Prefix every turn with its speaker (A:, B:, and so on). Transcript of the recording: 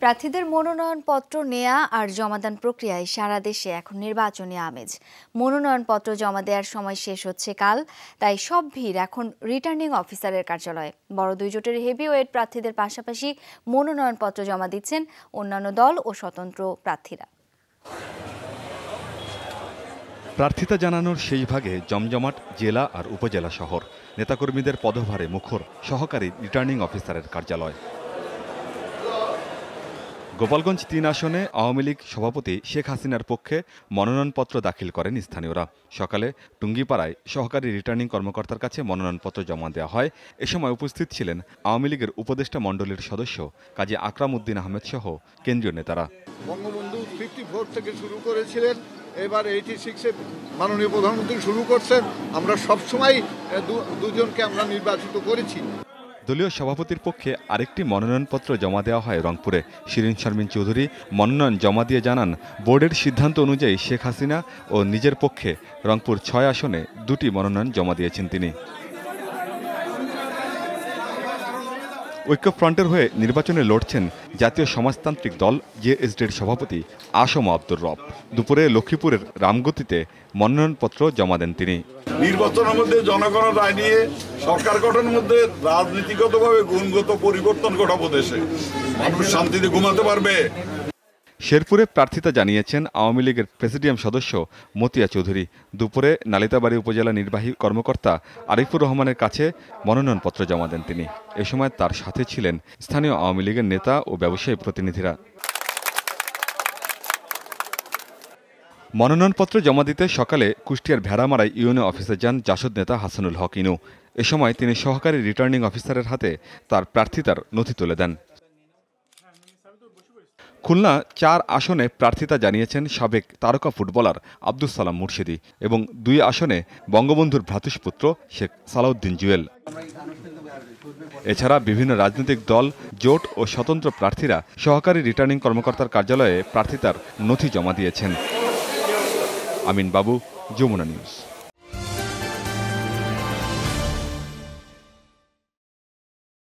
A: প্রার্থীদের মনোনয়নপত্র নেয়া আর জমাদান প্রক্রিয়ায় সারা দেশে এখন নির্বাচনী আমেজ। মনোনয়নপত্র জমা দেওয়ার সময় শেষ হচ্ছে কাল, তাই সব ভিড় এখন রিটার্নিং অফিসারের কার্যালয়ে। বড় দুই জোটের হেভিওয়েট প্রার্থীদের পাশাপাশি মনোনয়নপত্র জমা দিচ্ছেন অন্যান্য দল ও স্বতন্ত্র প্রার্থীরা।
B: প্রার্থিতা জানানোর সেই ভাগে জমজমাট জেলা আর উপজেলা শহর। নেতাকর্মীদের পদভারে মুখর সহকারী রিটার্নিং অফিসারের কার্যালয়। গোপালগঞ্জ তিন আসনে আওয়ামী লীগ সভাপতি শেখ হাসিনার পক্ষে মনোনয়নপত্র দাখিল করেন স্থানীয়রা। সকালে টুঙ্গিপাড়ায় সহকারী রিটার্নিং কর্মকর্তার কাছে মনোনয়নপত্র জমা দেওয়া হয়। এ সময় উপস্থিত ছিলেন আওয়ামী লীগের উপদেষ্টা মণ্ডলীর সদস্য কাজী আকরাম উদ্দিন আহমেদ সহ কেন্দ্রীয় নেতারা।
C: বঙ্গবন্ধু ফিফটি ফোর থেকে শুরু করেছিলেন। এবার এইটি সিক্সে মাননীয় প্রধানমন্ত্রী শুরু করছেন। আমরা সবসময় দুজনকে আমরা নির্বাচিত করেছি।
B: দলীয় সভাপতির পক্ষে আরেকটি মনোনয়নপত্র জমা দেওয়া হয় রংপুরে। শিরিন শর্মিন চৌধুরী মনোনয়ন জমা দিয়ে জানান, বোর্ডের সিদ্ধান্ত অনুযায়ী শেখ হাসিনা ও নিজের পক্ষে রংপুর ছয় আসনে দুটি মনোনয়ন জমা দিয়েছেন তিনি। ঐক্যফ্রন্টের হয়ে নির্বাচনে লড়ছেন জাতীয় সমাজতান্ত্রিক দল জেএসডির সভাপতি আসম আব্দুর রব। দুপুরে লক্ষ্মীপুরের রামগতিতে মনোনয়নপত্র জমা দেন তিনি।
D: নির্বাচনের মধ্যে জনগণের রায় নিয়ে সরকার গঠনের মধ্যে রাজনীতিগতভাবে গুণগত পরিবর্তন ঘটাবো দেশে। মানুষ শান্তিতে ঘুমাতে পারবে।
B: শেরপুরে প্রার্থিতা জানিয়েছেন আওয়ামী লীগের প্রেসিডিয়াম সদস্য মতিয়া চৌধুরী। দুপুরে নালিতাবাড়ি উপজেলা নির্বাহী কর্মকর্তা আরিফুর রহমানের কাছে মনোনয়নপত্র জমা দেন তিনি। এ সময় তার সাথে ছিলেন স্থানীয় আওয়ামী লীগের নেতা ও ব্যবসায়ী প্রতিনিধিরা। মনোনয়নপত্র জমা দিতে সকালে কুষ্টিয়ার ভেড়ামারায় ইউনিয়ন অফিসে যান জাসদ নেতা হাসানুল হক ইনু। এ সময় তিনি সহকারী রিটার্নিং অফিসারের হাতে তার প্রার্থিতার নথি তুলে দেন। খুলনা চার আসনে প্রার্থিতা জানিয়েছেন সাবেক তারকা ফুটবলার আব্দুল সালাম মুর্শিদি এবং দুই আসনে বঙ্গবন্ধুর ভ্রাতুষ্পুত্র শেখ সালাউদ্দিন জুয়েল। এছাড়া বিভিন্ন রাজনৈতিক দল, জোট ও স্বতন্ত্র প্রার্থীরা সহকারী রিটার্নিং কর্মকর্তার কার্যালয়ে প্রার্থিতার নথি জমা দিয়েছেন। আমিন বাবু, যমুনা নিউজ।